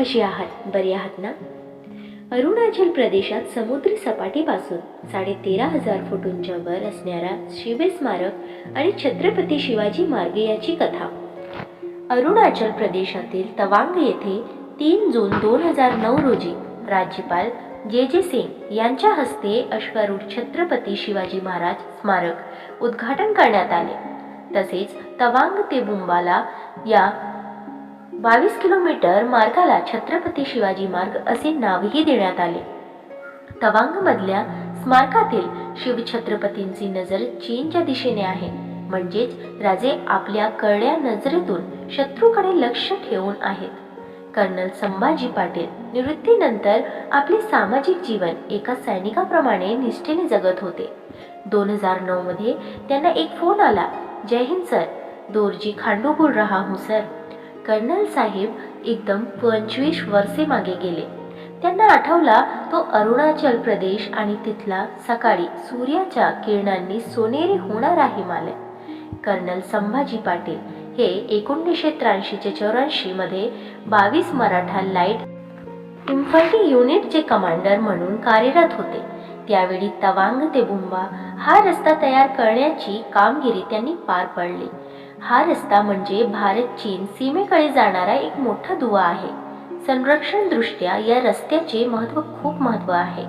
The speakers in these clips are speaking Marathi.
कशी आहात? बरी आहात ना? अरुणाचल प्रदेशात समुद्री सपाटीपासून साडे तेरा हजार फूट वर असणारा शिवे स्मारक आणि छत्रपती शिवाजी मार्ग याची कथा. अरुणाचल प्रदेशातील तवांग येथे तीन जून दोन हजार नऊ रोजी राज्यपाल जे जे सिंग यांच्या हस्ते अश्वारूढ छत्रपती शिवाजी महाराज स्मारक उद्घाटन करण्यात आले. तसेच तवांग ते बुंबाला या बावीस किलोमीटर मार्गाला छत्रपती शिवाजी मार्ग असे नावही देण्यात आले. तवांगमधल्या स्मारकातील शिवछत्रपतींची नजर चीनच्या दिशेने आहे. म्हणजेच राजे आपल्या कळल्या नजरेतून शत्रूकडे लक्ष ठेवून आहेत. कर्नल संभाजी पाटील निवृत्तीनंतर आपले सामाजिक जीवन एका सैनिकाप्रमाणे निष्ठेने जगत होते. दोन हजार नऊ मध्ये त्यांना एक फोन आला. जय हिंद सर. दोरजी खांडू बोल रहा हूं सर. कर्नल साहेब एकदम पंचवीस वर्षे मागे गेले. त्यांना आठवला तो अरुणाचल प्रदेश आणि तिथला सकाळी सूर्याच्या किरणांनी सोनेरी होणारा हिमालय कर्नल संभाजी पाटील हे एकोणीसशे त्र्याऐंशीचे चौऱ्याऐंशी मध्ये बावीस मराठा लाइट इन्फंट्री युनिटचे कमांडर म्हणून कार्यरत होते. त्यावेळी तवांग ते बुंबा हा रस्ता तयार करण्याची कामगिरी त्यांनी पार पाडली. हा रस्ता म्हणजे भारत चीन सीमेकडे जाणारा एक मोठा दुवा आहे. संरक्षण दृष्ट्या या रस्त्याचे महत्त्व खूप महत्त्व आहे.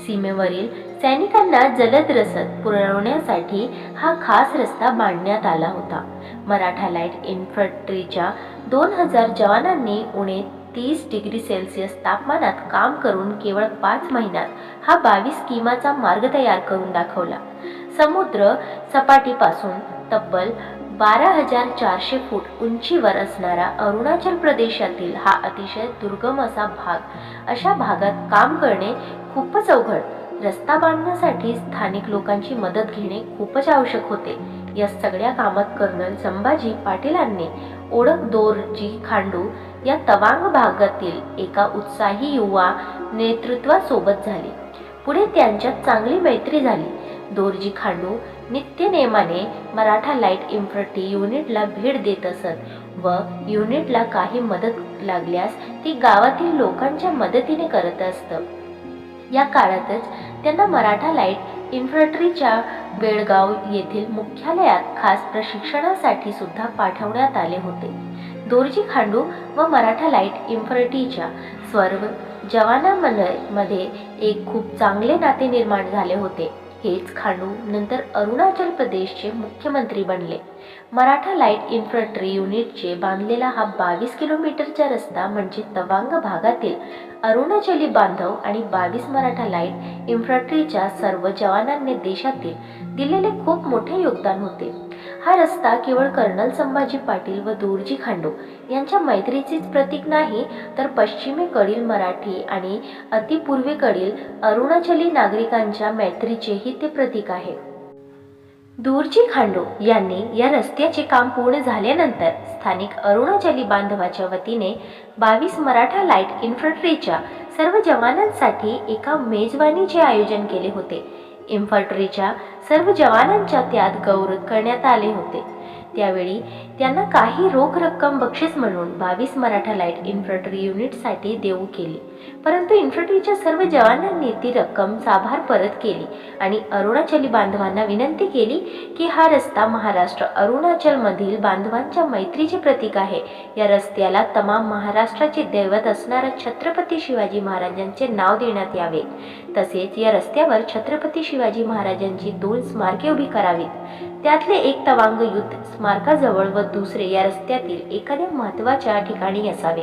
सीमेवरील सैनिकांना जलद रसद पुरवण्यासाठी हा खास रस्ता बांधण्यात आला होता. मराठा लाइट इन्फंट्रीच्या दोन हजार जवानांनी उणे तीस डिग्री सेल्सिअस तापमानात काम करून केवळ पाच महिन्यात हा बावीस किमाचा मार्ग तयार करून दाखवला. समुद्र सपाटीपासून तब्बल बारा हजार चारशे फूट उंचीवर असणारा अरुणाचल प्रदेशातील हा अतिशय दुर्गम असा भाग. अशा भागात काम करणे खूपच अवघड. रस्ता बांधण्यासाठी स्थानिक लोकांची मदत घेणे खूपच आवश्यक होते. या सगळ्या कामात कर्नल संभाजी पाटीलांनी ओळख दोरजी खांडू या तवांग भागातील एका उत्साही युवा नेतृत्वासोबत झाली. पुढे त्यांच्यात चांगली मैत्री झाली. दोरजी खांडू नित्य नेमाने मराठा लाइट इन्फंट्री युनिटला भेट देत असत व युनिटला काही मदत लागल्यास ती गावातील लोकांच्या मदतीने करत असत. या काळातच त्यांना मराठा लाइट इन्फंट्रीच्या बेळगाव येथील मुख्यालयात खास प्रशिक्षणासाठी सुद्धा पाठवण्यात आले होते. दोरजी खांडू व मराठा लाइट इन्फंट्रीच्या सर्व जवानांमध्ये एक खूप चांगले नाते निर्माण झाले होते. हेच खांडू नंतर अरुणाचल प्रदेशचे मुख्यमंत्री बनले. मराठा लाइट इन्फंट्री युनिटचे बांधलेला हा बावीस किलोमीटरचा रस्ता म्हणजे तवांग भागातील अरुणाचली बांधव आणि बावीस मराठा लाइट इन्फंट्रीच्या सर्व जवानांनी देशातील दिलेले खूप मोठे योगदान होते. हा रस्ता केवळ कर्नल संभाजी पाटील व दोरजी खांडू यांच्या मैत्रीचेच प्रतीक नाही तर पश्चिमेकडील मराठी आणि अतिपूर्वेकडील अरुणाचली नागरिकांच्या मैत्रीचेही ते प्रतीक आहे. दूरजी खांडू यांनी या रस्त्याचे काम पूर्ण झाल्यानंतर स्थानिक अरुणाचली बांधवाच्या वतीने बावीस मराठा लाइट इन्फंट्रीच्या सर्व जवानांसाठी एका मेजवानीचे आयोजन केले होते. इन्फंट्रीच्या सर्व जवानांच्या त्यात गौरव करण्यात आले होते. त्यावेळी त्यांना काही रोख रक्कम बक्षीस म्हणून बावीस मराठा लाइट इन्फंट्री युनिटसाठी देऊ केली. परंतु इन्फंट्रीच्या सर्व जवानांनी ती रक्कम साभार परत केली आणि अरुणाचली बांधवांना विनंती केली की हा रस्ता महाराष्ट्र अरुणाचलमधील बांधवांच्या मैत्रीचे प्रतीक आहे. या रस्त्याला तमाम महाराष्ट्राचे दैवत असणाऱ्या छत्रपती शिवाजी महाराजांचे नाव देण्यात यावे. तसेच या रस्त्यावर छत्रपती शिवाजी महाराजांची दोन स्मारके उभी करावीत. त्यातले एक तवांग युद्ध स्मारकाजवळ व दुसरे या रस्त्यातील एखाद्या महत्त्वाच्या ठिकाणी असावे.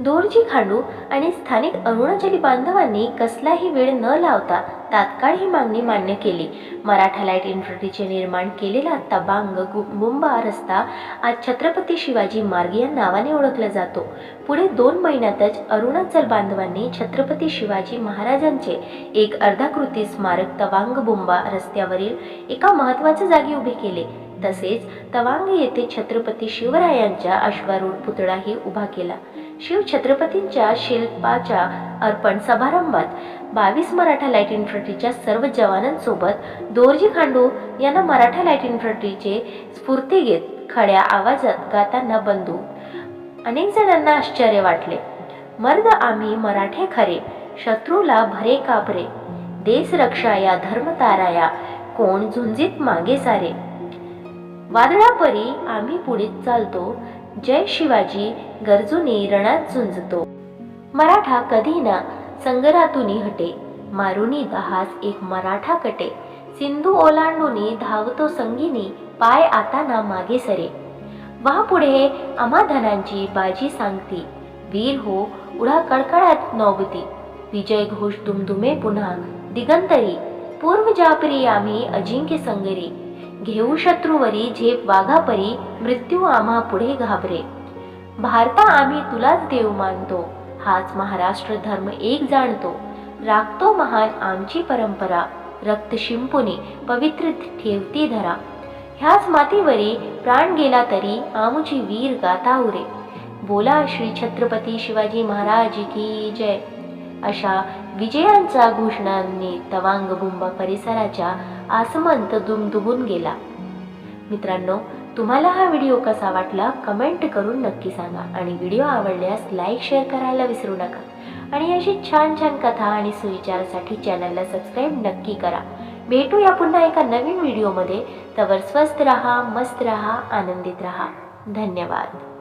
दोरजी खांडू आणि स्थानिक अरुणाचली बांधवांनी कसलाही वेळ न लावता तात्काळ ही मागणी मान्य केली. मराठा लाइट इन्फंट्रीचे निर्माण केलेला तबांग गु- मुंबा रस्ता आज छत्रपती शिवाजी मार्ग या नावाने ओळखला जातो. पुढे दोन महिन्यातच अरुणाचल बांधवांनी छत्रपती शिवाजी महाराजांचे एक अर्धाकृती स्मारक तवांग बुंबा रस्त्यावरील एका महत्त्वाच्या जागी उभे केले. तसेच तवांग येथे छत्रपती शिवरायांच्या अश्वारूढ पुतळाही उभा केला. शिव छत्रपतींच्या शिल्पाच्या अर्पण समारंभात बावीस मराठा लाइट इन्फंट्रीच्या सर्व जवानांसोबत दोरजी खांडू यांना मराठा लाइट इन्फंट्रीचे स्फूर्ती घेत खड्या आवाजात गाताना बंधू अनेक जणांना आश्चर्य वाटले. मर्द आम्ही मराठे खरे शत्रूला भरे काबरे. देश रक्षा या धर्मताराया कोण झुंजीत मागे सारे. वादळापरी आम्ही पुढे चालतो जय शिवाजी गरजूनी रणात झुंजतो. मराठा कधी ना संगरातुनी हटे. मारुनी दहास एक मराठा कटे. सिंधू ओलांडूनी धावतो संगीनी पाय आता ना मागे सरे. वा पुढे अमाधनांची धनांची बाजी सांगती. वीर हो उडा कडकडात नौबती. विजय घोष दुमदुमे पुन्हा दिगंतरी. पूर्व जापरी आम्ही अजिंक्य संगरी. घेऊ शत्रूवरी झेप वाघापरी मृत्यू आम्हा पुढे घाबरे. भारता आम्ही तुलाच देव मानतो हाच महाराष्ट्र धर्म एक जाणतो. राखतो महान आमची परंपरा रक्त शिंपुने पवित्र ठेवती धरा. ह्याच मातीवरी प्राण गेला तरी आमुची वीर गाता उरे. बोला श्री छत्रपती शिवाजी महाराज की जय. अशा विजयांच्या घोषणांनी तवांगबुंबा परिसराच्या आसमंत दुमदुमून गेला. मित्रांनो तुम्हाला हा व्हिडिओ कसा वाटला कमेंट करून नक्की सांगा आणि व्हिडिओ आवडल्यास लाईक शेअर करायला विसरू नका. आणि अशी छान छान कथा आणि सुविचारासाठी चॅनलला सबस्क्राईब नक्की करा. भेटूया पुन्हा एका नवीन व्हिडिओमध्ये. तवर स्वस्त रहा मस्त रहा आनंदित रहा. धन्यवाद.